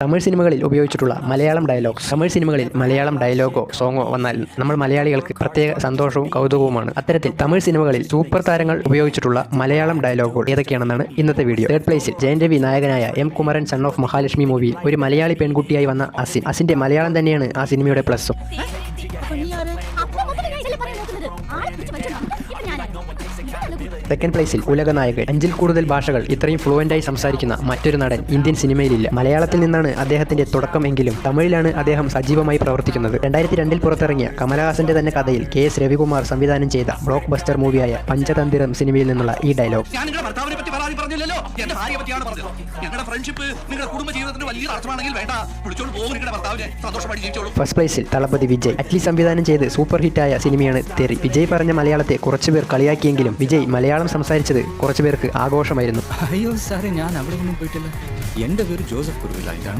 തമിഴ് സിനിമകളിൽ ഉപയോഗിച്ചിട്ടുള്ള മലയാളം ഡയലോഗ് തമിഴ് സിനിമകളിൽ മലയാളം ഡയലോഗോ സോങ്ങോ വന്നാൽ നമ്മൾ മലയാളികൾക്ക് പ്രത്യേക സന്തോഷവും കൗതുകവുമാണ്. അത്തരത്തിൽ തമിഴ് സിനിമകളിൽ സൂപ്പർ താരങ്ങൾ ഉപയോഗിച്ചിട്ടുള്ള മലയാളം ഡയലോഗുകൾ ഏതൊക്കെയാണെന്നാണ് ഇന്നത്തെ വീഡിയോ തേർഡ് പ്ലേസിൽ ജയൻ രവി നായകനായ M Kumaran son of Mahalakshmi മൂവിയിൽ ഒരു മലയാളി പെൺകുട്ടിയായി വന്ന അസിൻ. അസിന്റെ മലയാളം തന്നെയാണ് ആ സിനിമയുടെ പ്ലസ്സും സെക്കൻഡ് പ്ലേസിൽ ഉലക നായകൻ. അഞ്ചിൽ കൂടുതൽ ഭാഷകൾ ഇത്രയും ഫ്ലുവന്റായി സംസാരിക്കുന്ന മറ്റൊരു നടൻ ഇന്ത്യൻ സിനിമയിലില്ല. മലയാളത്തിൽ നിന്നാണ് അദ്ദേഹത്തിന്റെ തുടക്കം എങ്കിലും തമിഴിലാണ് അദ്ദേഹം സജീവമായി പ്രവർത്തിക്കുന്നത്. രണ്ടായിരത്തി രണ്ടിൽ പുറത്തിറങ്ങിയ കമലഹാസന്റെ തന്നെ കഥയിൽ കെ എസ് രവികുമാർ സംവിധാനം ചെയ്ത ബ്ലോക്ക് ബസ്റ്റർ മൂവിയായ പഞ്ചതന്ത്രം സിനിമയിൽ നിന്നുള്ള ഈ ഡയലോഗ് ഫസ്റ്റ് പ്ലേസിൽ തളപതി വിജയ്. അറ്റ്ലി സംവിധാനം ചെയ്ത് സൂപ്പർ ഹിറ്റായ സിനിമയാണ് തെറി. വിജയ് പറഞ്ഞ മലയാളത്തെ കുറച്ചുപേർ കളിയാക്കിയെങ്കിലും വിജയ് മലയാളം സംസാരിച്ചത് കുറച്ചുപേർക്ക് ആഘോഷമായിരുന്നു. അയ്യോ സാറേ ഞാൻ അവിടെ ഒന്നും പോയിട്ടില്ല. എന്റെ പേര് ജോസഫ് കുറവില്ല ഇതാണ്